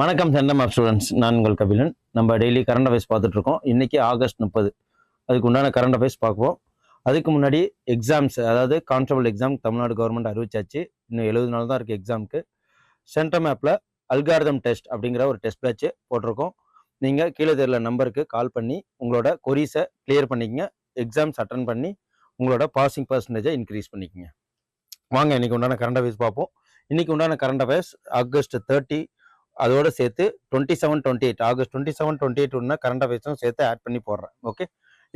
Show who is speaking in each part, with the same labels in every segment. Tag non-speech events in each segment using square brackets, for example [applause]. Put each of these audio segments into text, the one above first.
Speaker 1: வணக்கம் centum of students. நான் உங்கள் கபிலன். நம்ம டெய்லி கரண்ட் அஃபேர்ஸ் பார்த்துட்டு இருக்கோம் இன்னைக்கு ஆகஸ்ட் முப்பது. அதுக்கு உண்டான கரண்ட் அஃபேர்ஸ் பார்ப்போம் அதுக்கு முன்னாடி எக்ஸாம்ஸ் அதாவது கான்ஸ்டபிள் எக்ஸாம் தமிழ்நாடு கவர்மெண்ட் அறிவிச்சாச்சு. இன்னும் எழுபது நாள் தான் இருக்குது எக்ஸாமுக்கு சென்டம் ஆப்பில் அல்காரதம் டெஸ்ட் அப்படிங்கிற ஒரு டெஸ்ட் பேட்ச் போட்டிருக்கோம். நீங்கள் கீழே தெரியல நம்பருக்கு கால் பண்ணி உங்களோட கொரீஸை கிளியர் பண்ணிக்கங்க. எக்ஸாம்ஸ் அட்டன் பண்ணி உங்களோட பாசிங் பர்சன்டேஜை இன்க்ரீஸ் பண்ணிக்கோங்க. வாங்க இன்னைக்கு உண்டான கரண்ட் அஃபேர்ஸ் பார்ப்போம். இன்னைக்கு உண்டான கரண்ட் அஃபேர்ஸ் ஆகஸ்ட் தேர்ட்டி அதோட சேர்த்து twenty seven twenty eight August twenty seven twenty eight ஒன்று கரண்ட் அஃபேர்ஸும் சேர்த்து ஆட் பண்ணி போடுறேன். ஓகே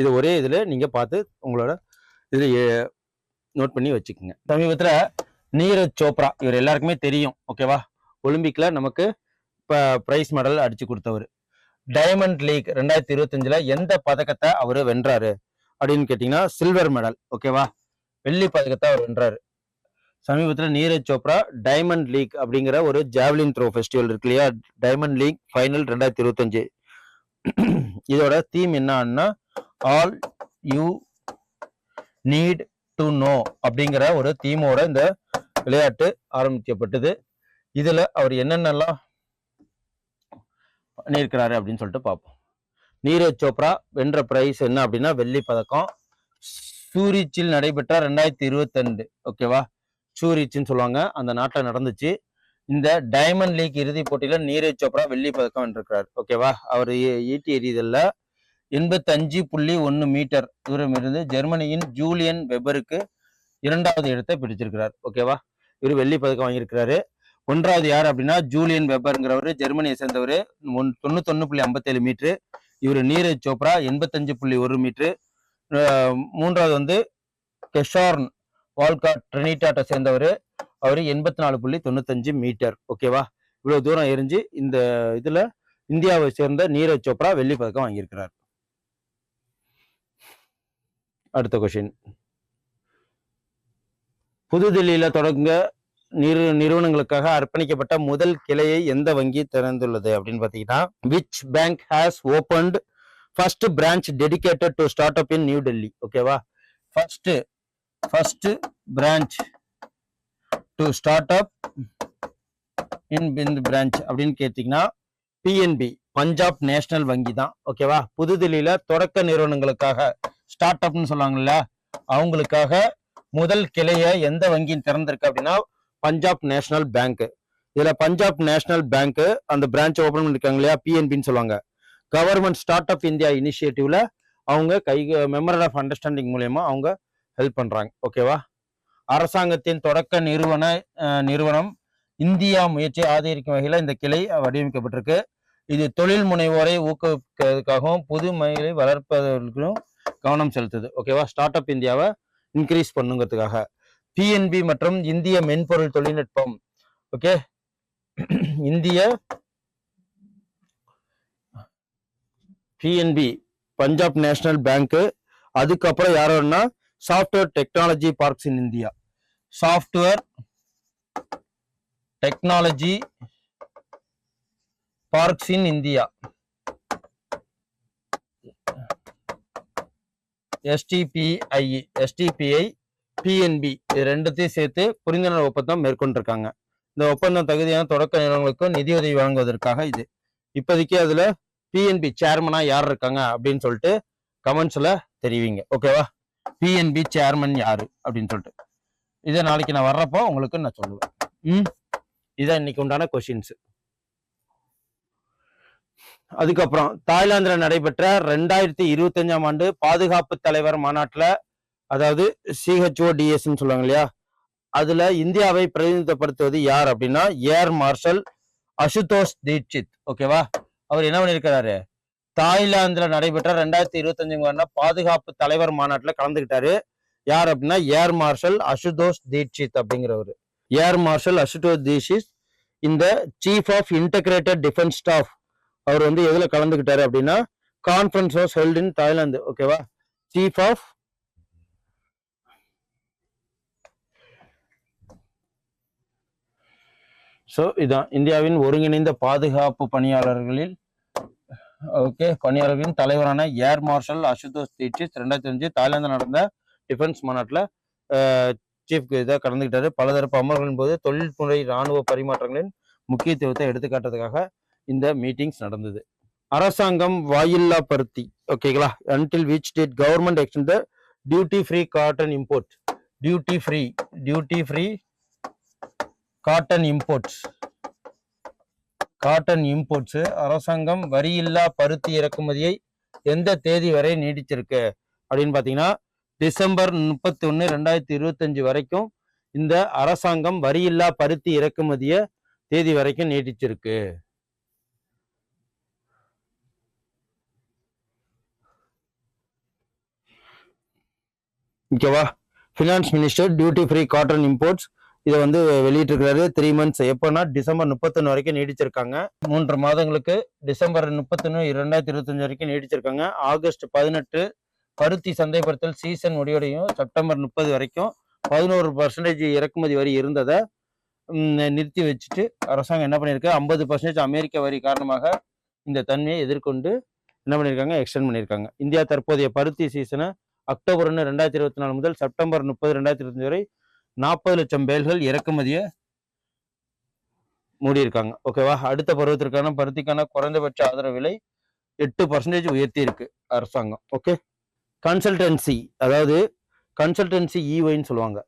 Speaker 1: இது ஒரே இதில் நீங்கள் பார்த்து உங்களோட இதில் நோட் பண்ணி வச்சுக்கோங்க. சமீபத்தில் நீரஜ் சோப்ரா இவர் எல்லாருக்குமே தெரியும். ஓகேவா ஒலிம்பிக்கில் நமக்கு இப்போ ப்ரைஸ் மெடல் அடித்து கொடுத்தவர். டைமண்ட் லீக் ரெண்டாயிரத்தி இருபத்தஞ்சில் எந்த பதக்கத்தை அவர் வென்றாரு? அப்படின்னு கேட்டிங்கன்னா சில்வர் மெடல் ஓகேவா வெள்ளி பதக்கத்தை அவர் வென்றாரு. சமீபத்தில் நீரஜ் சோப்ரா டைமண்ட் லீக் அப்படிங்கிற ஒரு ஜாவ்லின் த்ரோ ஃபெஸ்டிவல் இருக்கு இல்லையா? டைமண்ட் லீக் ஃபைனல் ரெண்டாயிரத்தி இருபத்தஞ்சு. இதோட தீம் என்னன்னா all you need to know அப்படிங்கிற ஒரு தீமோட இந்த விளையாட்டு ஆரம்பிக்கப்பட்டது. இதுல அவர் என்னென்னலாம் பண்ணியிருக்கிறாரு அப்படின்னு சொல்லிட்டு பார்ப்போம். நீரஜ் சோப்ரா வென்ற பிரைஸ் என்ன அப்படின்னா வெள்ளி பதக்கம். சூரிச்சில் நடைபெற்ற ரெண்டாயிரத்தி இருபத்தெண்டு ஓகேவா சூரிச்சின்னு சொல்லுவாங்க. அந்த நாட்டில் நடந்துச்சு. இந்த டைமண்ட் லீக் இறுதிப் போட்டியில நீரஜ் சோப்ரா வெள்ளி பதக்கம் வென்றிருக்கிறார் ஓகேவா அவர் ஈட்டி எறிதல்ல. எண்பத்தஞ்சு புள்ளி ஒன்று மீட்டர் தூரம் இருந்து ஜெர்மனியின் ஜூலியன் வெபருக்கு இரண்டாவது இடத்தை பிடிச்சிருக்கிறார் ஓகேவா இவர் வெள்ளி பதக்கம் வாங்கியிருக்கிறாரு. ஒன்றாவது யார் அப்படின்னா ஜூலியன் வெபருங்கிறவர் ஜெர்மனியை சேர்ந்தவர். ஒன் தொண்ணூத்தொன்னு புள்ளி ஐம்பத்தேழு மீட்ரு. இவர் நீரஜ் சோப்ரா எண்பத்தஞ்சு புள்ளி ஒரு மீட்ரு. மூன்றாவது வந்து கெஷார்ன் வால்காட் ட்ரெனிட்டாட்டை சேர்ந்தவர். அவர் எண்பத்தி நாலு புள்ளி தொண்ணூத்தஞ்சு மீட்டர். ஓகேவா இவ்வளோ தூரம் எரிஞ்சு இந்த இதில் இந்தியாவை சேர்ந்த நீரஜ் சோப்ரா வெள்ளி பதக்கம் வாங்கியிருக்கிறார். அடுத்த கொஷின் புதுதில்லியில் தொடங்க நிறு நிறுவனங்களுக்காக அர்ப்பணிக்கப்பட்ட முதல் கிளையை எந்த வங்கி திறந்துள்ளது அப்படின்னு பார்த்தீங்கன்னா which bank has opened first branch dedicated to start up in New Delhi ஓகேவா first first branch to start up in இந்த பிரான்ச் அப்படின்னு கேட்டிங்கன்னா பிஎன்பி பஞ்சாப் நேஷனல் வங்கி தான். ஓகேவா புதுதில்லியில தொடக்க நிறுவனங்களுக்காக ஸ்டார்ட் அப்னு சொல்லுவாங்கல்ல அவங்களுக்காக முதல் கிளையை எந்த வங்கியின் திறந்திருக்கு அப்படின்னா பஞ்சாப் நேஷனல் பேங்க். இதுல பஞ்சாப் நேஷனல் பேங்க் அந்த பிரான்ச் ஓபன் பண்ணிருக்காங்க இல்லையா? பிஎன்பின்னு சொல்லுவாங்க. கவர்மெண்ட் ஸ்டார்ட் அப் இந்தியா இனிஷியேட்டிவ்ல அவங்க கை மெமரல் ஆஃப் அண்டர்ஸ்டாண்டிங் மூலயமா அவங்க ஹெல்ப் பண்றாங்க. ஓகேவா அரசாங்கத்தின் தொடக்க நிறுவன நிறுவனம் இந்தியா முயற்சி ஆதரிக்கும் வகையில் இந்த கிளை வடிவமைக்கப்பட்டிருக்கு. இது தொழில் முனைவோரை ஊக்குவிக்கிறதுக்காகவும் புது மயிலை வளர்ப்பதற்கும் கவனம் செலுத்துது. ஓகேவா ஸ்டார்ட் அப் இந்தியாவை இன்க்ரீஸ் பண்ணுங்கிறதுக்காக. பிஎன்பி மற்றும் இந்திய மென்பொருள் தொழில்நுட்பம். ஓகே [clears throat] இந்திய பிஎன்பி பஞ்சாப் நேஷனல் பேங்க்கு அதுக்கப்புறம் யாரோன்னா software technology parks in India software technology parks in India STPI STPI PNB இது ரெண்டத்தையும் சேர்த்து புரிந்துணர்வு ஒப்பந்தம் மேற்கொண்டிருக்காங்க. இந்த ஒப்பந்தம் தகுதியான தொடக்க நிறுவனங்களுக்கும் நிதியுதவி வழங்குவதற்காக இது. இப்போதைக்கு அதில் பிஎன்பி சேர்மனா யார் இருக்காங்க அப்படின்னு சொல்லிட்டு கமெண்ட்ஸில் தெரிவிங்க. ஓகேவா பிஎன்பி சேர்மன் யாரு அப்படின்னு சொல்லிட்டு. இதை நாளைக்கு நான் வர்றப்போ உங்களுக்கு நான் சொல்லுவேன். ம்? இதான் இன்னைக்கு உண்டான கொஷின்ஸ் அதுக்கப்புறம் தாய்லாந்தில் நடைபெற்ற ரெண்டாயிரத்தி இருபத்தஞ்சாம் ஆண்டு பாதுகாப்பு தலைவர் மாநாட்டில் அதாவது சிஹெச்ஓ டிஎஸ்ன்னு சொல்லுவாங்க இல்லையா? அதுல இந்தியாவை பிரதிநிதித்துவப்படுத்துவது யார் அப்படின்னா ஏர் மார்ஷல் அசுதோஷ் தீட்சித். ஓகேவா அவர் என்ன பண்ணியிருக்கிறாரு தாய்லாந்துல நடைபெற்ற ரெண்டாயிரத்தி இருபத்தஞ்சுங்க பாதுகாப்பு தலைவர் மாநாட்டுல கலந்துகிட்டாரு. யார் அப்படின்னா ஏர் மார்ஷல் அசுதோஷ் தீட்சித் அப்படிங்கிறவர். ஏர் மார்ஷல் அசுதோஷ் தீட்சித் இந்த chief of integrated defence staff அவர் வந்து எதுல கலந்துகிட்டாரு அப்படின்னா conference was held in Thailand. ஓகேவா சீஃப் ஆஃப் ஸோ இதான் இந்தியாவின் ஒருங்கிணைந்த பாதுகாப்பு பணியாளர்களில் ஓகே பணியாளர்களின் தலைவரான ஏர் மார்ஷல் அசுதோஷ் தீட்சித் ரெண்டாயிரத்தி அஞ்சு தாய்லாந்து நடந்த டிஃபென்ஸ் மாநாட்டில் சீஃப் இதாக கலந்துக்கிட்டாரு பலதரப்பு அமர்வுகளின் போது தொழில்முறை இராணுவ பரிமாற்றங்களின் முக்கியத்துவத்தை எடுத்துக்காட்டுறதுக்காக இந்த மீட்டிங்ஸ் நடந்தது. அரசாங்கம் வாயில்லா பருத்தி ஓகேங்களா until which state government extend duty free cotton import duty free duty free cotton imports cotton imports அரசாங்கம் வரியில்லா பருத்தி இறக்குமதியை எந்த தேதி வரை நீடிச்சிருக்கு? அப்படின்னு பார்த்தீங்கன்னா டிசம்பர் முப்பத்தி ஒன்று ரெண்டாயிரத்தி இருபத்தஞ்சு வரைக்கும் இந்த அரசாங்கம் வரியில்லா பருத்தி இறக்குமதியை தேதி வரைக்கும் நீட்டிச்சிருக்கு ஓகேவா finance minister duty free cotton imports இதை வந்து வெளியிட்டிருக்கிறாரு. த்ரீ மந்த்ஸ் எப்போனா டிசம்பர் முப்பத்தொன்று வரைக்கும் நீடிச்சிருக்காங்க. மூன்று மாதங்களுக்கு டிசம்பர் முப்பத்தொன்று ரெண்டாயிரத்தி இருபத்தஞ்சு வரைக்கும் நீடிச்சிருக்காங்க. ஆகஸ்ட் பதினெட்டு பருத்தி சந்தைப்படுத்தல் சீசன் முடிவடையும் செப்டம்பர் முப்பது வரைக்கும். பதினோரு பர்சன்டேஜ் இறக்குமதி வரி இருந்ததை நிறுத்தி வச்சுட்டு அரசாங்கம் என்ன பண்ணியிருக்கு? ஐம்பது பர்சன்டேஜ் அமெரிக்க வரி காரணமாக இந்த தன்மையை எதிர்கொண்டு என்ன பண்ணியிருக்காங்க? எக்ஸ்டெண்ட் பண்ணியிருக்காங்க. இந்தியா தற்போதைய பருத்தி சீசனை அக்டோபர் ஒன்று ரெண்டாயிரத்தி இருபத்தி நாலு முதல் செப்டம்பர் முப்பது ரெண்டாயிரத்தி இருபத்தஞ்சு வரை நாற்பது லட்சம் பேல்கள் இறக்குமதியை மூடியிருக்காங்க. ஓகேவா அடுத்த பருவத்திற்கான பருத்திக்கான குறைந்தபட்ச ஆதரவு விலை எட்டு பர்சன்டேஜ் உயர்த்தி இருக்கு அரசாங்கம். ஓகே கன்சல்டன்சி அதாவது கன்சல்டன்சி ஈவைன்னு சொல்லுவாங்க.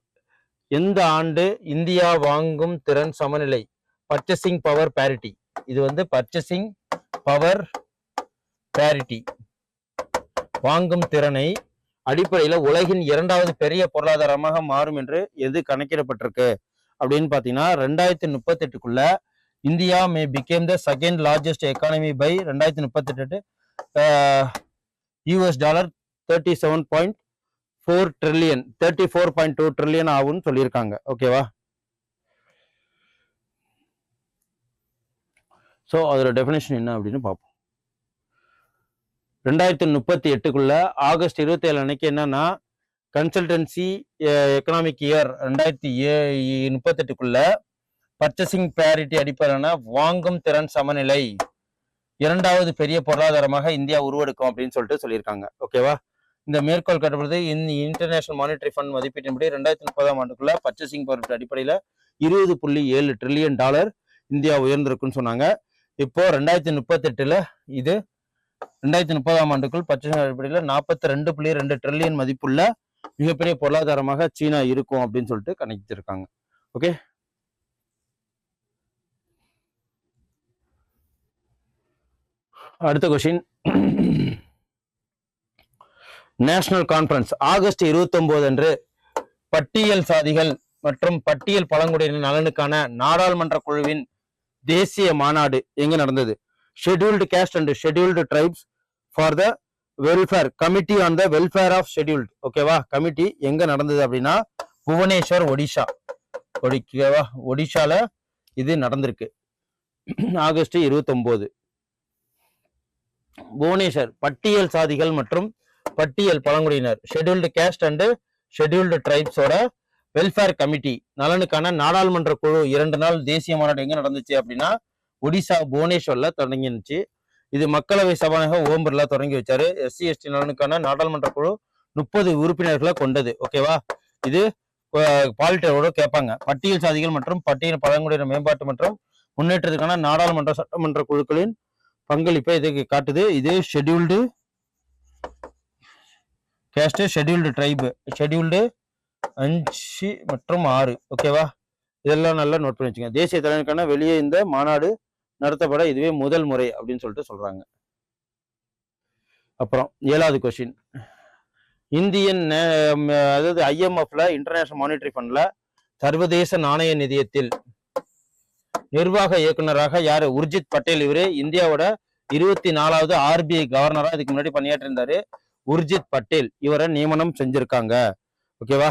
Speaker 1: எந்த ஆண்டு இந்தியா வாங்கும் திறன் சமநிலை? பர்ச்சேசிங் பவர் பேரிட்டி இது வந்து பர்ச்சேசிங் பவர் பேரிட்டி வாங்கும் திறனை அடிப்படையில் உலகின் இரண்டாவது பெரிய பொருளாதாரமாக மாறும் என்று எது கணக்கிடப்பட்டிருக்கு? அப்படின்னு பார்த்தீங்கன்னா ரெண்டாயிரத்தி முப்பத்தெட்டுக்குள்ள India may become the second largest economy by ரெண்டாயிரத்தி முப்பத்தெட்டு. US dollar thirty seven point four trillion thirty four point two trillion ஆகும்னு சொல்லியிருக்காங்க. ஓகேவா ஸோ அதோட டெஃபினேஷன் என்ன அப்படின்னு பார்ப்போம் ரெண்டாயிரத்தி முப்பத்தி எட்டுக்குள்ள ஆகஸ்ட் இருபத்தி ஏழு அன்னைக்கு என்னன்னா கன்சல்டன்சி எக்கனாமிக் இயர் ரெண்டாயிரத்தி ஏ முப்பத்தெட்டுக்குள்ள பர்ச்சேசிங் பேரிட்டி அடிப்படையான வாங்கும் திறன் சமநிலை இரண்டாவது பெரிய பொருளாதாரமாக இந்தியா உருவெடுக்கும் அப்படின்னு சொல்லிட்டு சொல்லியிருக்காங்க. ஓகேவா இந்த மேற்கோள் கட்டப்படுது இந்த இன்டர்நேஷனல் மானிட்டரி ஃபண்ட் மதிப்பீட்டின்படி ரெண்டாயிரத்தி முப்பதாம் ஆண்டுக்குள்ள பர்ச்சேசிங் பவர் அடிப்படையில் இருபது புள்ளி ஏழு ட்ரில்லியன் டாலர் இந்தியா உயர்ந்திருக்குன்னு சொன்னாங்க. இப்போ ரெண்டாயிரத்தி முப்பத்தெட்டுல இது ரெண்டாயிரத்தி முப்பதாம் ஆண்டுக்குள் பச்சை அடிப்படையில் நாற்பத்தி ரெண்டு புள்ளி ரெண்டு ட்ரில்லியன் மதிப்புள்ள மிகப்பெரிய பொருளாதாரமாக சீனா இருக்கும் அப்படின்னு சொல்லிட்டு கணிச்சிருக்காங்க ஓகே அடுத்த கொஷின் நேஷனல் கான்ஃபரன்ஸ் ஆகஸ்ட் 29 அன்று பட்டியல் சாதிகள் மற்றும் பட்டியல் பழங்குடியினர் நலனுக்கான நாடாளுமன்ற குழுவின் தேசிய மாநாடு எங்க நடந்தது? Scheduled caste and scheduled tribes for the welfare committee on the welfare of scheduled ஓகேவா கமிட்டி எங்க நடந்தது அப்படின்னா புவனேஸ்வர் ஒடிஷா. ஓகேவா ஒடிஷால இது நடந்திருக்கு. ஆகஸ்ட் 29 புவனேஸ்வர் பட்டியல் சாதிகள் மற்றும் பட்டியல் பழங்குடியினர் ஷெட்யூல்டு கேஸ்ட் அண்டு ஷெட்யூல்டு ட்ரைப்ஸோட வெல்ஃபேர் கமிட்டி நலனுக்கான நாடாளுமன்ற குழு இரண்டு நாள் தேசிய மாநாடு எங்க நடந்துச்சு அப்படின்னா ஒடிசா புவனேஸ்வர்ல தொடங்கினுச்சு. இது மக்களவை சபாநாயகர் ஓம் பிர்லா தொடங்கி வச்சாரு. எஸ்சி எஸ்டி நலனுக்கான நாடாளுமன்ற குழு முப்பது உறுப்பினர்களை கொண்டது. ஓகேவா இது பாலிட்டரோட கேட்பாங்க. பட்டியல் சாதிகள் மற்றும் பட்டியல் பழங்குடியினர் மேம்பாட்டு மற்றும் முன்னேற்றத்துக்கான நாடாளுமன்ற சட்டமன்ற குழுக்களின் பங்களிப்பை இதுக்கு காட்டுது. இது scheduled caste scheduled tribe scheduled அஞ்சு மற்றும் ஆறு. ஓகேவா இதெல்லாம் நல்லா நோட் பண்ணி வச்சுங்க தேசிய தலைவருக்கான வெளியே இந்த மாநாடு நடத்தப்பட இதுவே முதல் முறை அப்படின்னு சொல்லிட்டு சொல்றாங்க. அப்புறம் ஏழாவது கொஸ்டின் இந்தியன் அதாவது ஐஎம்எஃப்ல இன்டர்நேஷனல் மானிட்டரி ஃபண்ட்ல சர்வதேச நாணய நிதியத்தில் நிர்வாக இயக்குனராக யாரு? உர்ஜித் பட்டேல் இவரு. இந்தியாவோட இருபத்தி நாலாவது ஆர்பிஐ கவர்னரா இதுக்கு முன்னாடி பணியாற்றிருந்தாரு. உர்ஜித் பட்டேல். இவரை நியமனம் செஞ்சிருக்காங்க. ஓகேவா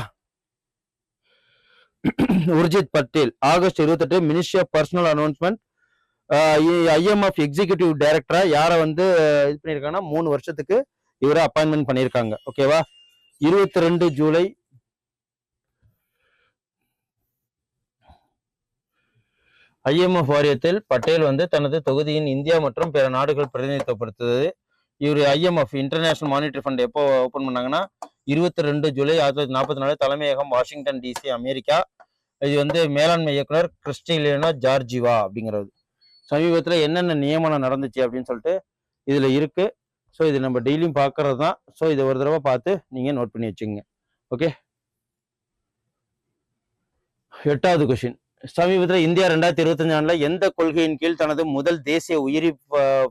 Speaker 1: உர்ஜித் பட்டேல். ஆகஸ்ட் இருபத்தெட்டு ministry of personnel announcement IMF executive டைரக்டரா யாரை வந்து இது பண்ணியிருக்காங்கன்னா மூணு வருஷத்துக்கு இவரை அப்பாயின்மெண்ட் பண்ணியிருக்காங்க. ஓகேவா இருபத்தி ரெண்டு ஜூலை. ஐஎம்எஃப் வாரியத்தில் பட்டேல் வந்து தனது தொகுதியின் இந்தியா மற்றும் பிற நாடுகள் பிரதிநிதித்துவப்படுத்துவது. இவர் ஐஎம்எஃப் இன்டர்நேஷனல் மானிட்டரி ஃபண்ட் எப்போ ஓப்பன் பண்ணாங்கன்னா இருபத்தி ரெண்டு ஜூலை ஆயிரத்தி தொள்ளாயிரத்தி நாற்பத்தி நாலு தலைமையகம் வாஷிங்டன் டிசி அமெரிக்கா. இது வந்து மேலாண்மை இயக்குனர் கிறிஸ்டிலியனா ஜார்ஜிவா அப்படிங்கிறது சமீபத்தில் என்னென்ன நியமனம் நடந்துச்சு அப்படின்னு சொல்லிட்டு இதில் இருக்குது ஸோ இது நம்ம டெய்லியும் பார்க்கறது தான் ஸோ இதை ஒரு தடவை பார்த்து நீங்கள் நோட் பண்ணி வச்சுங்க ஓகே எட்டாவது கொஷின் சமீபத்தில் இந்தியா ரெண்டாயிரத்தி இருபத்தஞ்சு ஆண்டில் எந்த கொள்கையின் கீழ் தனது முதல் தேசிய உயிரி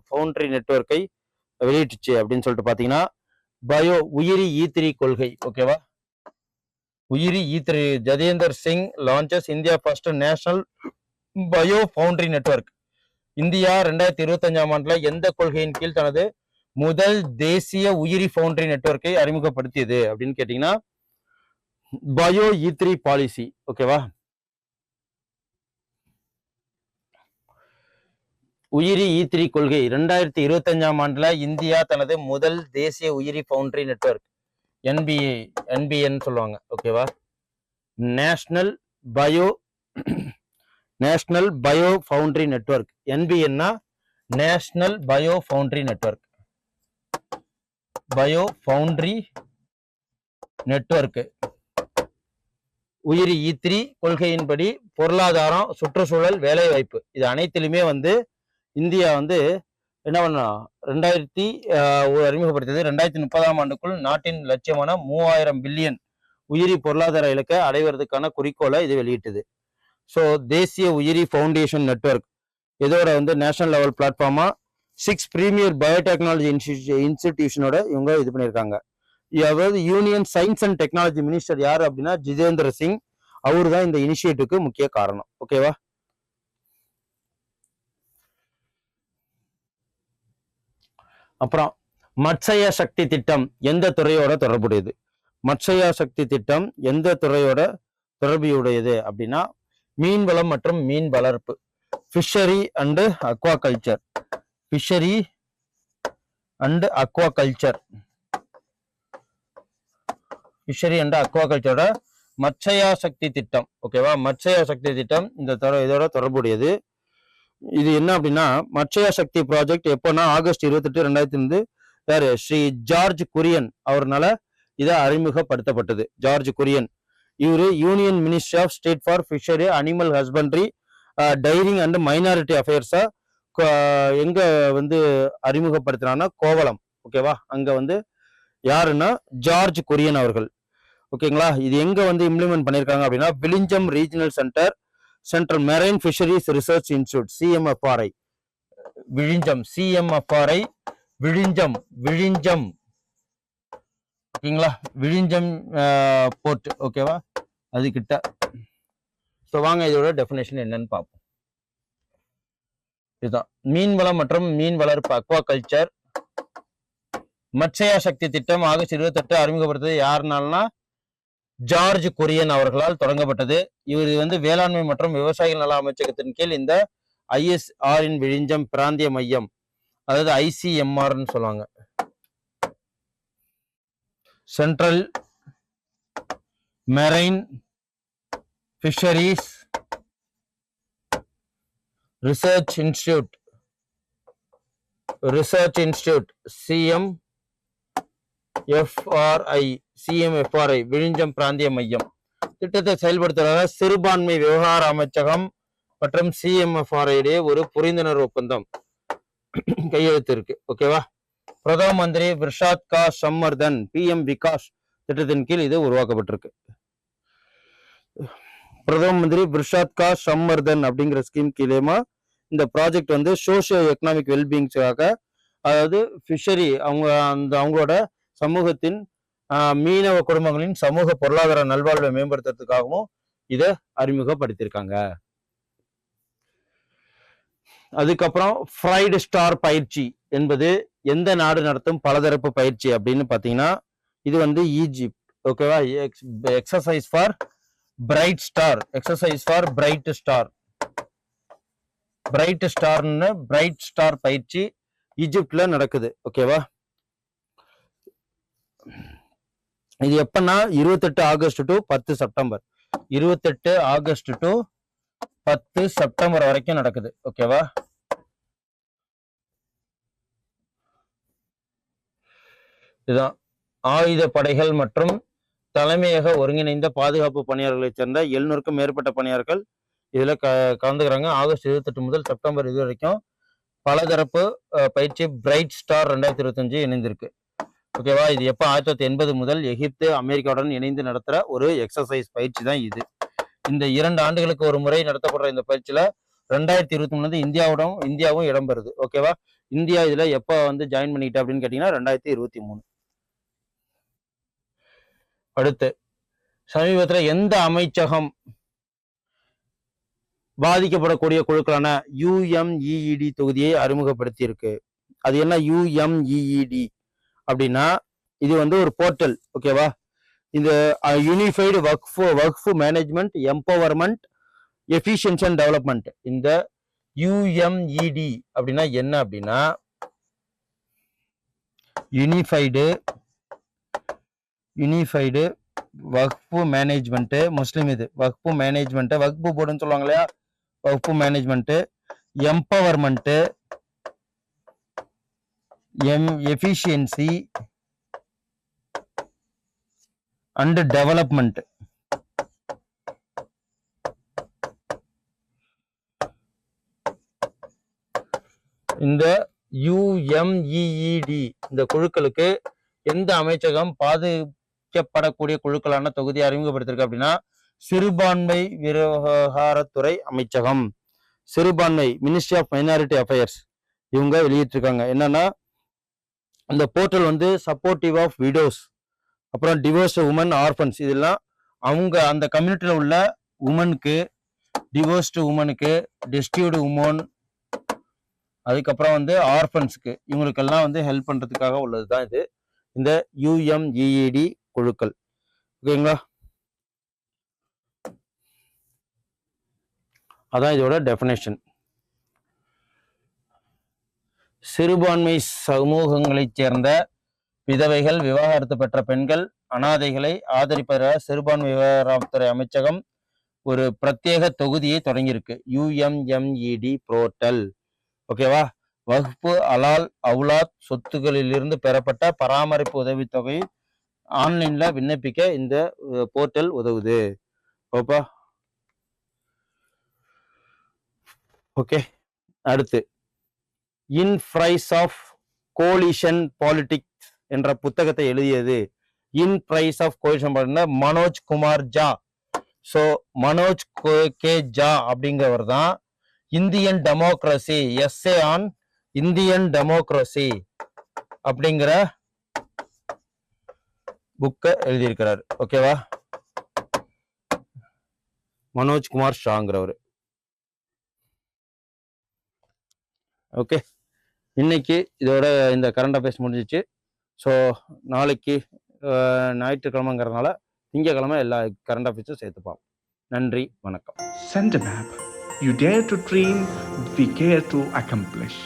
Speaker 1: ஃபவுண்டரி நெட்வொர்க்கை வெளியிட்டுச்சு அப்படின்னு சொல்லிட்டு பார்த்தீங்கன்னா பயோ உயிரி e ஈத்திரி கொள்கை. ஓகேவா உயிரி e E three Jitendra Singh launches India first national bio foundry network India ரெண்டாயிரத்தி இருபத்தஞ்சாம் ஆண்டுல எந்த கொள்கையின் கீழ் தனது முதல் தேசிய உயிரி ஃபவுண்டரி நெட்வொர்க்கை அறிமுகப்படுத்தியது அப்படின்னு கேட்டீங்கன்னா பயோ ஈத்ரி பாலிசி ஓகேவா உயிரி e ஈத்ரி கொள்கை ரெண்டாயிரத்தி இருபத்தஞ்சாம் ஆண்டுல இந்தியா தனது முதல் தேசிய உயிரி ஃபவுண்டரி நெட்வொர்க் என்பிஏ என்பிஎன் சொல்லுவாங்க ஓகேவா national bio national bio foundry network. என்பிஎன்னா national bio foundry network. Bio foundry network உயிரி ஈத்ரி கொள்கையின்படி பொருளாதாரம் சுற்றுச்சூழல் வேலைவாய்ப்பு இது அனைத்திலுமே வந்து இந்தியா வந்து என்ன பண்ணோம் ரெண்டாயிரத்தி அறிமுகப்படுத்தியது. ரெண்டாயிரத்தி முப்பதாம் ஆண்டுக்குள் நாட்டின் லட்சியமான மூவாயிரம் பில்லியன் உயிரி பொருளாதார இலக்கை அடைவதற்கான குறிக்கோளை இது வெளியிட்டது. ஸோ தேசிய உயிரி ஃபவுண்டேஷன் நெட்வொர்க் இதோட வந்து நேஷனல் லெவல் பிளாட்ஃபார்மா சிக்ஸ் ப்ரீமியர் பயோடெக்னாலஜி இன்ஸ்டிடியூஷனோட இவங்க இது பண்ணியிருக்காங்க அதாவது union science and technology minister யார் அப்படின்னா ஜிதேந்திர சிங். அவர் தான் இந்த இனிஷியேட்டிவ்க்கு முக்கிய காரணம். ஓகேவா அப்புறம் மத்சய சக்தி திட்டம் எந்த துறையோட தொடர்புடையது? மத்சய சக்தி திட்டம் எந்த துறையோட தொடர்புடையது அப்படின்னா மீன் வளம் மற்றும் மீன் வளர்ப்பு. Fishery and aquaculture fishery and aquaculture fishery and aqua கல்ச்சரோட Matsya Shakti திட்டம். ஓகேவா மச்சையா சக்தி திட்டம். இந்த தொட- இதோட தொடர்புடையது. இது என்ன அப்படின்னா மச்சையா சக்தி ப்ராஜெக்ட் எப்போனா ஆகஸ்ட் இருபத்தெட்டு ரெண்டாயிரத்தி இருந்து யாரு? ஸ்ரீ ஜார்ஜ் குரியன் அவர்னால இதை அறிமுகப்படுத்தப்பட்டது. ஜார்ஜ் குரியன். இவரு union ministry of state for fishery animal husbandry dairying and minority அஃபேர்ஸா எங்க வந்து அறிமுகப்படுத்தினான்னா கோவளம். ஓகேவா அங்க வந்து யாருன்னா ஜார்ஜ் குரியன் அவர்கள். ஓகேங்களா இது எங்க வந்து இம்ப்ளிமெண்ட் பண்ணியிருக்காங்க அப்படின்னா Vizhinjam regional centre central marine fisheries research institute CMFRI Vizhinjam CMFRI Vizhinjam Vizhinjam ஓகேங்களா? விழிஞ்சம் போர்ட் ஓகேவா? அது கிட்ட ஸோ வாங்க இதோட டெஃபினேஷன் என்னன்னு பார்ப்போம். இதுதான். மீன் வளம் மற்றும் மீன் வளர்ப்பு அக்வா கல்ச்சர் மச்சையா சக்தி திட்டம் ஆகஸ்ட் இருபத்தெட்டு அறிமுகப்படுத்தது யாருனால்னா ஜார்ஜ் குரியன் அவர்களால் தொடங்கப்பட்டது. இவர் வந்து வேளாண்மை மற்றும் விவசாயிகள் நல அமைச்சகத்தின் கீழ் இந்த ஐஎஸ்ஆரின் விழிஞ்சம் பிராந்திய மையம் அதாவது ஐசிஎம்ஆர்னு சொல்லுவாங்க. Central marine fisheries research institute research institute CM FRI CMFRI Vizhinjam பிராந்திய மையம் திட்டத்தை செயல்படுத்துவதாக சிறுபான்மை விவகார அமைச்சகம் மற்றும் சிஎம்எஃப்ஆர்ஐ இடையே ஒரு புரிந்துணர்வு ஒப்பந்தம் கையெழுத்து இருக்கு ஓகேவா பிரதம மந்திரி விர்ஷாத் கா சம்மர்தன் பிஎம் விகாஷ் திட்டத்தின் கீழ் இது உருவாக்கப்பட்டிருக்கு. பிரதம மந்திரி விஷாத் கா சம்மர்தன் அப்படிங்கிற ஸ்கீம் கீழேமா இந்த ப்ராஜெக்ட் வந்து சோசியோ எக்கனாமிக் வெல்பீங்ஸுக்காக அதாவது ஃபிஷரி அவங்க அந்த அவங்களோட சமூகத்தின் மீனவ குடும்பங்களின் சமூக பொருளாதார நல்வாழ்வை மேம்படுத்துறதுக்காகவும் இதை அறிமுகப்படுத்தியிருக்காங்க. அதுக்கப்புறம் ஃப்ரைடு ஸ்டார் பயிற்சி என்பது எந்த நாடு நடத்தும் பலதரப்பு பயிற்சி அப்படின்னு பார்த்தீங்கன்னா இது வந்து ஈஜிப்ட் ஓகேவா exercise for bright star exercise for bright star bright ஸ்டார்னு பிரைட் ஸ்டார் பயிற்சி ஈஜிப்ட்ல நடக்குது ஓகேவா இது எப்பன்னா இருபத்தெட்டு ஆகஸ்ட் டு பத்து செப்டம்பர். இருபத்தெட்டு ஆகஸ்ட் டு பத்து செப்டம்பர் வரைக்கும் நடக்குது ஓகேவா இதுதான். ஆயுத படைகள் மற்றும் தலைமையக ஒருங்கிணைந்த பாதுகாப்பு பணியாளர்களைச் சேர்ந்த எழுநூறுக்கும் மேற்பட்ட பணியாளர்கள் இதில் க கலந்துக்கிறாங்க. ஆகஸ்ட் இருபத்தெட்டு முதல் செப்டம்பர் இது வரைக்கும் பலதரப்பு பயிற்சி பிரைட் ஸ்டார் ரெண்டாயிரத்தி இருபத்தஞ்சு இணைந்திருக்கு. ஓகேவா இது எப்போ ஆயிரத்தி தொள்ளாயிரத்தி எண்பது முதல் எகிப்து அமெரிக்காவுடன் இணைந்து நடத்துகிற ஒரு எக்ஸசைஸ் பயிற்சி தான் இது. இந்த இரண்டு ஆண்டுகளுக்கு ஒரு முறை நடத்தப்படுற இந்த பயிற்சியில் ரெண்டாயிரத்தி இருபத்தி மூணு இந்தியாவுடன் இந்தியாவும் இடம்பெறுது. ஓகேவா இந்தியா இதில் எப்போ வந்து ஜாயின் பண்ணிக்கிட்டேன் அப்படின்னு கேட்டிங்கன்னா ரெண்டாயிரத்தி இருபத்தி மூணு. அடுத்து சமீபத்தில் எந்த அமைச்சகம் பாதிக்கப்படக்கூடிய குழுக்களான யுஎம்இஇடி தொகுதியை அறிமுகப்படுத்தி இருக்கு அது என்ன யுஎம்இஇடி அப்படின்னா இது வந்து ஒரு போர்ட்டல் ஓகேவா இந்த unified work work management empowerment efficiency and development இந்த யுஎம்இடி அப்படின்னா என்ன அப்படின்னா யூனிஃபைடு யூனிஃபைடு வக்ஃபு மேனேஜ்மெண்ட்டு முஸ்லீம் இது. வக்ஃபு மேனேஜ்மெண்ட்டு வக்ஃபு போர்டுன்னு சொல்லுவாங்க இல்லையா? வக்ஃபு management empowerment M efficiency and development இந்த யுஎம்இஇடி இந்த குழுக்களுக்கு எந்த அமைச்சகம் பாதிக்கப்படக்கூடிய குழுக்களான தொகுதியை அறிமுகப்படுத்திருக்கு அப்படின்னா சிறுபான்மை விவகாரத்துறை அமைச்சகம் சிறுபான்மை மினிஸ்ட்ரி ஆஃப் மைனாரிட்டி அஃபேர்ஸ் இவங்க வெளியிட்டிருக்காங்க. என்னன்னா இந்த போர்ட்டல் வந்து சப்போர்ட்டிவ் ஆஃப் விடோஸ் அப்புறம் டிவோர்ஸ் உமன் ஆர்ஃபன்ஸ் இதெல்லாம் அவங்க அந்த கம்யூனிட்டியில் உள்ள உமனுக்கு டிவோர்ஸ்டு உமனுக்கு டெஸ்டியூடு உமன் அதுக்கப்புறம் வந்து ஆர்ஃபன்ஸ்க்கு இவங்களுக்கெல்லாம் வந்து ஹெல்ப் பண்ணுறதுக்காக உள்ளது தான் இது. இந்த யூஎம்இஇடி குழுக்கள். ஓகேங்களா? அதான் இதோட டெஃபினேஷன் சிறுபான்மை சமூகங்களைச் சேர்ந்த விதவைகள் விவாகரத்து பெற்ற பெண்கள் அனாதைகளை ஆதரிப்பதாக சிறுபான்மை விவகாரத்துறை அமைச்சகம் ஒரு பிரத்யேக தொகுதியை தொடங்கியிருக்கு. யுஎம்எம்இடி போர்ட்டல் ஓகேவா? வகுப்பு அலால் அவுலாத் சொத்துக்களிலிருந்து பெறப்பட்ட பராமரிப்பு உதவித்தொகை ஆன்லைனில் விண்ணப்பிக்க இந்த போர்ட்டல் உதவுது. ஓப்பா. ஓகே. அடுத்து. In price of coalition politics என்ற புத்தகத்தை எழுதியது. In price of coalition Manoj Kumar Jha. So Manoj go- K Jha அப்படிங்கிறவர் தான் Indian democracy. Essay on Indian democracy அப்படிங்கிற புக்கை எழுதியிருக்கிறார். ஓகேவா மனோஜ் குமார் ஷாங்கிறவர். ஓகே இன்னைக்கு இதோட இந்த கரண்ட் அஃபேர்ஸ் முடிஞ்சிச்சு. ஸோ நாளைக்கு ஞாயிற்றுக்கிழமைங்கிறதுனால திங்கக்கிழமை எல்லா கரண்ட் அஃபேர்ஸும் சேர்த்துப்போம் நன்றி வணக்கம்.
Speaker 2: Send a you You dare to dream, we care to accomplish.